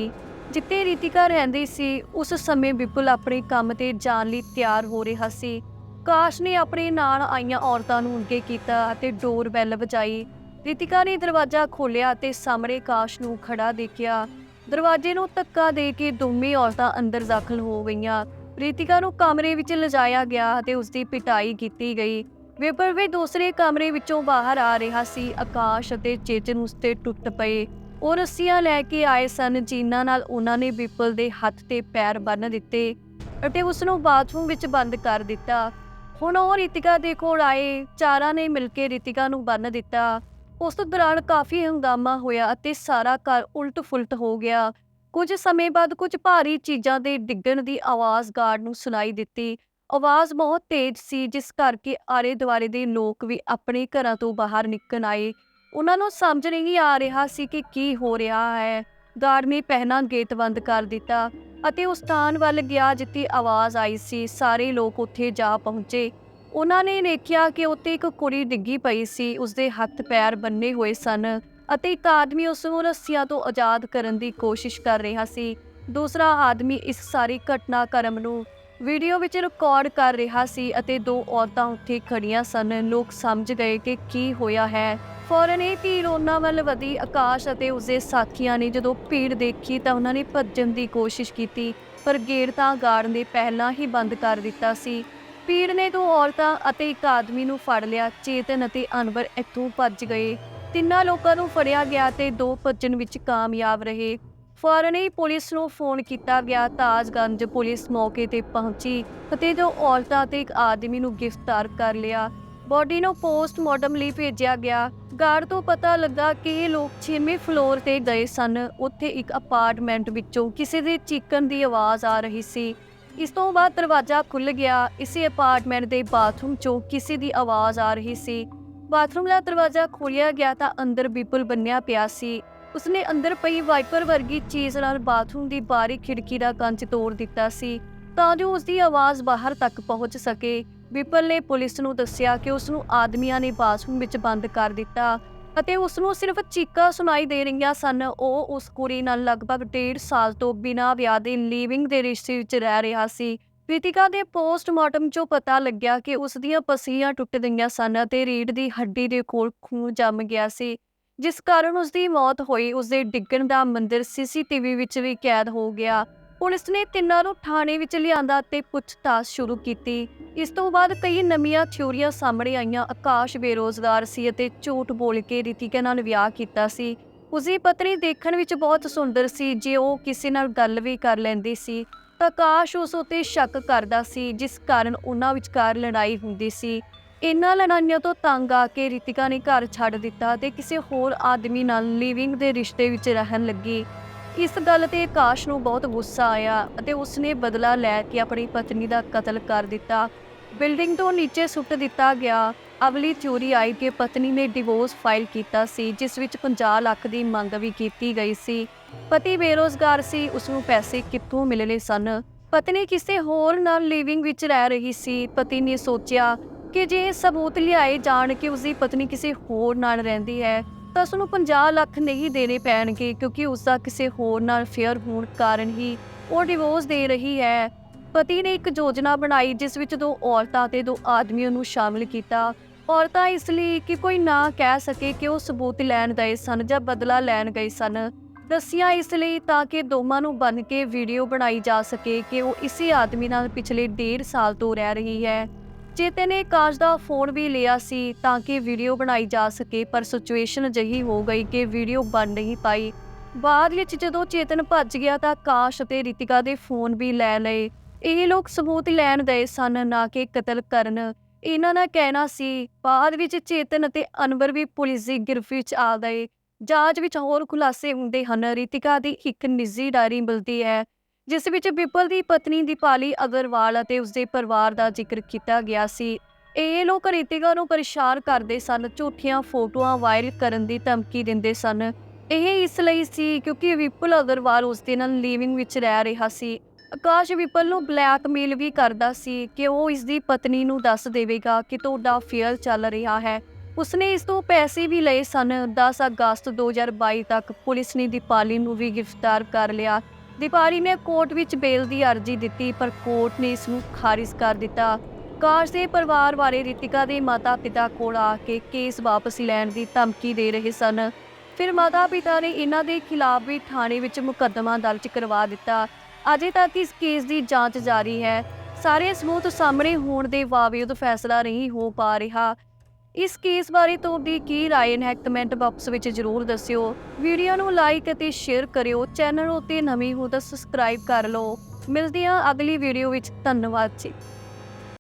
ਜਿੱਥੇ ਰੀਤਿਕਾ ਰਹਿੰਦੀ ਸੀ, ਉਸ ਸਮੇਂ ਵਿਪੁਲ ਆਪਣੇ ਕੰਮ ਤੇ ਜਾਣ ਲਈ ਤਿਆਰ ਹੋ ਰਿਹਾ ਸੀ। ਕਾਸ਼ ਨੇ ਆਪਣੇ ਨਾਲ ਆਈਆਂ ਔਰਤਾਂ ਨੂੰ ਅੱਗੇ ਕੀਤਾ ਅਤੇ ਡੋਰ ਬੈਲ ਵਜਾਈ। ਰੀਤਿਕਾ ਨੇ ਦਰਵਾਜ਼ਾ ਖੋਲ੍ਹਿਆ ਅਤੇ ਸਾਹਮਣੇ ਕਾਸ਼ ਨੂੰ ਖੜਾ ਦੇਖਿਆ। ਦਰਵਾਜ਼ੇ ਨੂੰ ਧੱਕਾ ਦੇ ਕੇ ਦੋਵੇਂ ਔਰਤਾਂ ਅੰਦਰ ਦਾਖਲ ਹੋ ਗਈਆਂ। ਰੀਤਿਕਾ ਨੂੰ ਕਮਰੇ ਵਿੱਚ ਲਿਜਾਇਆ ਗਿਆ ਅਤੇ ਉਸ ਦੀ ਪਿਟਾਈ ਕੀਤੀ ਗਈ। ਵਿਪਰ ਵੀ ਦੂਸਰੇ ਕਮਰੇ ਵਿੱਚੋਂ ਬਾਹਰ ਆ ਰਿਹਾ ਸੀ। ਆਕਾਸ਼ ਅਤੇ ਚੇਤਨ ਉਸ ਤੇ ਟੁੱਟ ਪਏ। ਉਹ ਰੱਸੀਆਂ ਲੈ ਕੇ ਆਏ ਸਨ, ਜਿਨ੍ਹਾਂ ਨਾਲ ਉਹਨਾਂ ਨੇ ਵਿਪਲ ਦੇ ਹੱਥ ਤੇ ਪੈਰ ਬੰਨ ਦਿੱਤੇ ਅਤੇ ਉਸ ਨੂੰ ਬਾਥਰੂਮ ਵਿੱਚ ਬੰਦ ਕਰ ਦਿੱਤਾ। ਹੁਣ ਉਹ ਰਿਤਿਕਾ ਦੇ ਕੋਲ ਆਏ। ਚਾਰਾਂ ਨੇ ਮਿਲ ਕੇ ਰਿਤਿਕਾ ਨੂੰ ਬੰਨ ਦਿੱਤਾ। ਉਸ ਦੌਰਾਨ ਕਾਫੀ ਹੰਗਾਮਾ ਹੋਇਆ ਅਤੇ ਸਾਰਾ ਘਰ ਉਲਟ-ਫੁਲਟ ਹੋ ਗਿਆ। ਕੁਝ ਸਮੇਂ ਬਾਅਦ ਕੁਝ ਭਾਰੀ ਚੀਜ਼ਾਂ ਦੇ ਡਿੱਗਣ ਦੀ ਆਵਾਜ਼ ਗਾਰਡ ਨੂੰ ਸੁਣਾਈ ਦਿੱਤੀ। ਆਵਾਜ਼ ਬਹੁਤ ਤੇਜ਼ ਸੀ, ਜਿਸ ਕਰਕੇ ਆਲੇ-ਦੁਆਲੇ ਦੇ ਲੋਕ ਵੀ ਆਪਣੇ ਘਰਾਂ ਤੋਂ ਬਾਹਰ ਨਿਕਲ ਆਏ। ਉਹਨਾਂ ਨੂੰ ਸਮਝ ਨਹੀਂ ਆ ਰਿਹਾ ਸੀ ਕਿ ਕੀ ਹੋ ਰਿਹਾ ਹੈ। ਗਾਰਡ ਨੇ ਪਹਿਲਾਂ ਗੇਟ ਬੰਦ ਕਰ ਦਿੱਤਾ ਅਤੇ ਉਸ ਸਥਾਨ ਵੱਲ ਗਿਆ ਜਿੱਥੇ ਆਵਾਜ਼ ਆਈ ਸੀ। ਸਾਰੇ ਲੋਕ ਉੱਥੇ ਜਾ ਪਹੁੰਚੇ। ਉਹਨਾਂ ਨੇ ਦੇਖਿਆ ਕਿ ਉੱਥੇ ਇੱਕ ਕੁੜੀ ਡਿੱਗੀ ਪਈ ਸੀ। ਉਸਦੇ ਹੱਥ ਪੈਰ ਬੰਨੇ ਹੋਏ ਸਨ ਅਤੇ ਇੱਕ ਆਦਮੀ ਉਸ ਨੂੰ ਰੱਸੀਆਂ ਤੋਂ ਆਜ਼ਾਦ ਕਰਨ ਦੀ ਕੋਸ਼ਿਸ਼ ਕਰ ਰਿਹਾ ਸੀ। ਦੂਸਰਾ ਆਦਮੀ ਇਸ ਸਾਰੀ ਘਟਨਾਕ੍ਰਮ ਨੂੰ ਵੀਡੀਓ ਵਿੱਚ ਰਿਕਾਰਡ ਕਰ ਰਿਹਾ ਸੀ ਅਤੇ ਦੋ ਔਰਤਾਂ ਉੱਥੇ ਖੜੀਆਂ ਸਨ। ਲੋਕ ਸਮਝ ਗਏ ਕਿ ਕੀ ਹੋਇਆ ਹੈ। ਫੌਰਨ ਇਹ ਭੀੜ ਉਹਨਾਂ ਵੱਲ ਵਧੀ। ਆਕਾਸ਼ ਅਤੇ ਉਸਦੇ ਸਾਥੀਆਂ ਨੇ ਜਦੋਂ ਭੀੜ ਦੇਖੀ ਤਾਂ ਉਹਨਾਂ ਨੇ ਭੱਜਣ ਦੀ ਕੋਸ਼ਿਸ਼ ਕੀਤੀ, ਪਰ ਗੇੜ ਤਾਂ ਗਾਰਡ ਨੇ ਪਹਿਲਾਂ ਹੀ ਬੰਦ ਕਰ ਦਿੱਤਾ ਸੀ। ਭੀੜ ਨੇ ਦੋ ਔਰਤਾਂ ਅਤੇ ਇੱਕ ਆਦਮੀ ਨੂੰ ਫੜ ਲਿਆ। ਚੇਤਨ ਅਤੇ ਅਨਵਰ ਇੱਥੋਂ ਭੱਜ ਗਏ। ਤਿੰਨਾਂ ਲੋਕਾਂ ਨੂੰ ਫੜਿਆ ਗਿਆ ਤੇ ਦੋ ਭੱਜਣ ਵਿੱਚ ਕਾਮਯਾਬ ਰਹੇ। ਫੌਰਨ ਹੀ ਪੁਲਿਸ ਨੂੰ ਫੋਨ ਕੀਤਾ ਗਿਆ। ਤਾਜਗੰਜ ਪੁਲਿਸ ਮੌਕੇ ਤੇ ਪਹੁੰਚੀ ਅਤੇ ਦੋ ਔਰਤਾਂ ਤੇ ਇੱਕ ਆਦਮੀ ਨੂੰ ਗ੍ਰਿਫਤਾਰ ਕਰ ਲਿਆ। ਬੋਡੀ ਨੂੰ ਪੋਸਟਮਾਰਟਮ ਲਈ ਭੇਜਿਆ ਗਿਆ। ਗਾਰਡ ਤੋਂ ਪਤਾ ਲੱਗਾ ਕਿ ਇਹ ਲੋਕ 6ਵੇਂ ਫਲੋਰ ਤੇ ਗਏ ਸਨ। ਉੱਥੇ ਇੱਕ ਅਪਾਰਟਮੈਂਟ ਵਿੱਚੋਂ ਕਿਸੇ ਦੇ ਚੀਕਣ ਦੀ ਆਵਾਜ਼ ਆ ਰਹੀ ਸੀ। ਇਸ ਤੋਂ ਬਾਅਦ ਦਰਵਾਜ਼ਾ ਖੁੱਲ ਗਿਆ। ਇਸੇ ਅਪਾਰਟਮੈਂਟ ਦੇ ਬਾਥਰੂਮ 'ਚੋਂ ਕਿਸੇ ਦੀ ਆਵਾਜ਼ ਆ ਰਹੀ ਸੀ। ਬਾਥਰੂਮ ਦਾ ਦਰਵਾਜ਼ਾ ਖੋਲ੍ਹਿਆ ਗਿਆ ਤਾਂ ਅੰਦਰ ਬਿਪੁਲ ਬੰਨਿਆ ਪਿਆ ਸੀ। ਉਸਨੇ ਅੰਦਰ ਪਈ ਵਾਈਪਰ ਵਰਗੀ ਚੀਜ਼ ਨਾਲ ਬਾਥਰੂਮ ਦੀ ਬਾਰੀ ਖਿੜਕੀ ਦਾ ਕੰਚ ਤੋੜ ਦਿੱਤਾ ਸੀ, ਤਾਂ ਜੋ ਉਸ ਆਵਾਜ਼ ਬਾਹਰ ਤੱਕ ਪਹੁੰਚ ਸਕੇ। ਵਿਪਲ ਨੇ ਪੁਲਿਸ ਨੂੰ ਦੱਸਿਆ ਕਿ ਉਸ ਨੂੰ ਆਦਮੀਆਂ ਨੇ ਬਾਥਰੂਮ ਵਿੱਚ ਬੰਦ ਕਰ ਦਿੱਤਾ ਅਤੇ ਉਸ ਨੂੰ ਸਿਰਫ ਚੀਕਾਂ ਸੁਣਾਈ ਦੇ ਰਹੀਆਂ ਸਨ। ਉਹ ਉਸ ਕੁੜੀ ਨਾਲ ਲਗਭਗ 1.5 ਸਾਲ ਤੋਂ ਬਿਨਾਂ ਵਿਆਹ ਦੇ ਲਿਵਿੰਗ ਦੇ ਰਿਸ਼ਤੇ ਵਿੱਚ ਰਹਿ ਰਿਹਾ ਸੀ। ਪ੍ਰੀਤਿਕਾ ਦੇ ਪੋਸਟਮਾਰਟਮ 'ਚੋਂ ਪਤਾ ਲੱਗਿਆ ਕਿ ਉਸ ਦੀਆਂ ਪਸੀਆਂ ਟੁੱਟ ਗਈਆਂ ਸਨ ਅਤੇ ਰੀੜ ਦੀ ਹੱਡੀ ਦੇ ਕੋਲ ਖੂਨ ਜੰਮ ਗਿਆ ਸੀ। ਜਿਸ ਕਾਰਨ ਉਸ ਦੀ ਮੌਤ ਹੋਈ ਉਸ ਦੇ ਡਿੱਗਣ ਦਾ ਮੰਦਰ ਸੀਸੀਟੀਵੀ ਵਿੱਚ ਵੀ ਕੈਦ ਹੋ ਗਿਆ। ਪੁਲਿਸ ਨੇ ਤਿੰਨਾਂ ਨੂੰ ਥਾਣੇ ਵਿੱਚ ਲਿਆਂਦਾ ਤੇ ਪੁੱਛਤਾਛ ਸ਼ੁਰੂ ਕੀਤੀ। ਇਸ ਤੋਂ ਬਾਅਦ ਕਈ ਨਵੀਆਂ ਥਿਊਰੀਆਂ ਸਾਹਮਣੇ ਆਈਆਂ। ਆਕਾਸ਼ ਬੇਰੋਜ਼ਗਾਰ ਸੀ ਅਤੇ ਝੂਠ ਬੋਲ ਕੇ ਰਿਤਿਕਾ ਨਾਲ ਵਿਆਹ ਕੀਤਾ ਸੀ। ਉਸਦੀ ਪਤਨੀ ਦੇਖਣ ਵਿੱਚ ਬਹੁਤ ਸੁੰਦਰ ਸੀ। ਜੇ ਉਹ ਕਿਸੇ ਨਾਲ ਗੱਲ ਵੀ ਕਰ ਲੈਂਦੀ ਸੀ, ਤਾਂ ਆਕਾਸ਼ ਉਸ ਉਤੇ ਸ਼ੱਕ ਕਰਦਾ ਸੀ, ਜਿਸ ਕਾਰਨ ਉਹਨਾਂ ਵਿਚਕਾਰ ਲੜਾਈ ਹੁੰਦੀ ਸੀ। ਇਹਨਾਂ ਲੜਾਈਆਂ ਤੋਂ ਤੰਗ ਆ ਕੇ ਰਿਤਿਕਾ ਨੇ ਘਰ ਛੱਡ ਦਿੱਤਾ ਤੇ ਕਿਸੇ ਹੋਰ ਆਦਮੀ ਨਾਲ ਲਿਵਿੰਗ ਦੇ ਰਿਸ਼ਤੇ ਵਿੱਚ ਰਹਿਣ ਲੱਗੀ। ਇਸ ਗੱਲ ਤੇ ਆਕਾਸ਼ ਨੂੰ ਬਹੁਤ ਗੁੱਸਾ ਆਇਆ ਅਤੇ ਉਸਨੇ ਬਦਲਾ ਲੈ ਕੇ ਆਪਣੀ ਪਤਨੀ ਦਾ ਕਤਲ ਕਰ ਦਿੱਤਾ। ਬਿਲਡਿੰਗ ਤੋਂ ਨੀਚੇ ਸੁੱਟ ਦਿੱਤਾ ਗਿਆ। ਅਗਲੀ ਚੋਰੀ ਆਈ ਕਿ ਪਤਨੀ ਨੇ ਡਿਵੋਰਸ ਫਾਈਲ ਕੀਤਾ ਸੀ, ਜਿਸ ਵਿੱਚ 50 ਲੱਖ ਦੀ ਮੰਗ ਵੀ ਕੀਤੀ ਗਈ ਸੀ। ਪਤੀ ਬੇਰੋਜ਼ਗਾਰ ਸੀ ਉਸ ਨੂੰ ਪੈਸੇ ਕਿੱਥੋਂ ਮਿਲਣੇ ਸਨ? ਪਤਨੀ ਕਿਸੇ ਹੋਰ ਨਾਲ ਲਿਵਿੰਗ ਵਿੱਚ ਰਹਿ ਰਹੀ ਸੀ। ਪਤੀ ਨੇ ਸੋਚਿਆ ਕਿ ਜੇ ਸਬੂਤ ਲਿਆਏ ਜਾਣ ਕਿ ਉਸਦੀ ਪਤਨੀ ਕਿਸੇ ਹੋਰ ਨਾਲ ਰਹਿੰਦੀ ਹੈ, ਤਾਂ ਉਸ ਨੂੰ 50 ਲੱਖ ਨਹੀਂ ਦੇਣੇ ਪੈਣਗੇ ਕਿਉਂਕਿ ਉਸ ਦਾ ਕਿਸੇ ਹੋਰ ਨਾਲ ਫੇਅਰ ਹੋਣ ਕਾਰਨ ਹੀ ਉਹ ਡਿਵੋਰਸ ਦੇ ਰਹੀ ਹੈ। ਪਤੀ ਨੇ ਇੱਕ ਯੋਜਨਾ ਬਣਾਈ ਜਿਸ ਵਿੱਚ ਦੋ ਔਰਤਾਂ ਤੇ ਦੋ ਆਦਮੀਆਂ ਨੂੰ ਸ਼ਾਮਿਲ ਕੀਤਾ। ਔਰਤਾਂ ਇਸ ਲਈ ਕਿ ਕੋਈ ਨਾ ਕਹਿ ਸਕੇ ਕਿ ਉਹ ਸਬੂਤ ਲੈਣ ਗਏ ਸਨ ਜਾਂ ਬਦਲਾ ਲੈਣ ਗਏ ਸਨ। ਦੱਸੀਆਂ ਇਸ ਲਈ ਤਾਂ ਕਿ ਦੋਵਾਂ ਨੂੰ ਬਣ ਕੇ ਵੀਡੀਓ ਬਣਾਈ ਜਾ ਸਕੇ ਕਿ ਉਹ ਇਸੇ ਆਦਮੀ ਨਾਲ ਪਿਛਲੇ 1.5 ਸਾਲ ਤੋਂ ਰਹਿ ਰਹੀ ਹੈ। ਚੇਤਨ ਨੇ ਕਾਸ਼ ਦਾ ਫੋਨ ਵੀ ਲਿਆ ਸੀ ਤਾਂ ਕਿ ਵੀਡੀਓ ਬਣਾਈ ਜਾ ਸਕੇ, ਪਰ ਸਿਚੁਏਸ਼ਨ ਅਜਿਹੀ ਹੋ ਗਈ ਕਿ ਵੀਡੀਓ ਬਣ ਨਹੀਂ ਪਾਈ। ਬਾਅਦ ਵਿੱਚ ਜਦੋਂ ਚੇਤਨ ਭੱਜ ਗਿਆ ਤਾਂ ਕਾਸ਼ ਅਤੇ ਰਿਤਿਕਾ ਦੇ ਫੋਨ ਵੀ ਲੈ ਲਏ। ਇਹ ਲੋਕ ਸਬੂਤ ਲੈਣ ਗਏ ਸਨ ਨਾ ਕਿ ਕਤਲ ਕਰਨ। ਇਹਨਾਂ ਦਾ ਕਹਿਣਾ ਸੀ, ਬਾਅਦ ਵਿੱਚ ਚੇਤਨ ਅਤੇ ਅਨਵਰ ਵੀ ਪੁਲਿਸ ਦੀ ਗ੍ਰਿਫ਼ਤ ਵਿੱਚ ਆ ਗਏ। ਜਾਂਚ ਵਿੱਚ ਹੋਰ ਖੁਲਾਸੇ ਹੁੰਦੇ ਹਨ। ਰਿਤਿਕਾ ਦੀ ਇੱਕ ਨਿੱਜੀ ਡਾਇਰੀ ਮਿਲਦੀ ਹੈ। ਜਿਸ ਵਿੱਚ ਬਿਪਲ ਦੀ ਪਤਨੀ ਦੀਪਾਲੀ ਅਗਰਵਾਲ ਅਤੇ ਉਸਦੇ ਪਰਿਵਾਰ ਦਾ ਜ਼ਿਕਰ ਕੀਤਾ ਗਿਆ ਸੀ। ਇਹ ਲੋਕ ਰੀਤਿਕਾ ਨੂੰ ਪਰੇਸ਼ਾਨ ਕਰਦੇ ਸਨ, ਝੂਠੀਆਂ ਫੋਟੋਆਂ ਵਾਇਰਲ ਕਰਨ ਦੀ ਧਮਕੀ ਦਿੰਦੇ ਸਨ। ਇਹ ਇਸ ਲਈ ਸੀ ਕਿਉਂਕਿ ਵਿਪਲ ਅਗਰਵਾਲ ਉਸਦੇ ਨਾਲ ਲਿਵਿੰਗ ਵਿੱਚ ਰਹਿ ਰਿਹਾ ਸੀ। ਆਕਾਸ਼ ਵਿਪਲ ਨੂੰ ਬਲੈਕਮੇਲ ਵੀ ਕਰਦਾ ਸੀ ਕਿ ਉਹ ਇਸ ਦੀ ਪਤਨੀ ਨੂੰ ਦੱਸ ਦੇਵੇਗਾ ਕਿ ਤੁਹਾਡਾ ਫੇਅਰ ਚੱਲ ਰਿਹਾ ਹੈ। ਉਸਨੇ ਇਸ ਤੋਂ ਪੈਸੇ ਵੀ ਲਏ ਸਨ। 10 ਅਗਸਤ 2022 ਤੱਕ ਪੁਲਿਸ ਨੇ ਦੀਪਾਲੀ ਨੂੰ ਵੀ ਗ੍ਰਿਫਤਾਰ ਕਰ ਲਿਆ। ਦੀਪਾਲੀ ਨੇ ਕੋਰਟ ਵਿੱਚ ਬੇਲ ਦੀ ਅਰਜ਼ੀ ਦਿੱਤੀ, ਪਰ ਕੋਰਟ ਨੇ ਇਸ ਨੂੰ ਖਾਰਿਜ ਕਰ ਦਿੱਤਾ। ਕਾਸ਼ ਦੇ ਪਰਿਵਾਰ ਬਾਰੇ ਰਿਤਿਕਾ ਦੇ ਮਾਤਾ-ਪਿਤਾ ਕੋਲ ਆ ਕੇ ਕੇਸ ਵਾਪਸ ਲੈਣ ਦੀ ਧਮਕੀ ਦੇ ਰਹੇ ਸਨ। ਫਿਰ ਮਾਤਾ-ਪਿਤਾ ਨੇ ਇਹਨਾਂ ਦੇ ਖਿਲਾਫ ਵੀ ਥਾਣੇ ਵਿੱਚ ਮੁਕੱਦਮਾ ਦਰਜ ਕਰਵਾ ਦਿੱਤਾ। ਅਜੇ ਤੱਕ ਇਸ ਕੇਸ ਦੀ ਜਾਂਚ ਜਾਰੀ ਹੈ। ਸਾਰੇ ਸਬੂਤ ਸਾਹਮਣੇ ਹੋਣ ਦੇ ਬਾਵਜੂਦ ਫੈਸਲਾ ਨਹੀਂ ਹੋ ਪਾ ਰਿਹਾ। ਇਸ ਕੇਸ ਬਾਰੇ ਤੁਹਾਡੀ ਕੀ ਰਾਏ ਹੈ ਕਮੈਂਟ ਬਾਕਸ ਵਿੱਚ ਜਰੂਰ ਦੱਸਿਓ। ਵੀਡੀਓ ਨੂੰ ਲਾਈਕ ਅਤੇ ਸ਼ੇਅਰ ਕਰਿਓ। ਚੈਨਲ ਉੱਤੇ ਨਵੇਂ ਹੋ ਤਾਂ ਸਬਸਕ੍ਰਾਈਬ ਕਰ ਲਓ। ਮਿਲਦੇ ਹਾਂ ਅਗਲੀ ਵੀਡੀਓ ਵਿੱਚ। ਧੰਨਵਾਦ ਜੀ।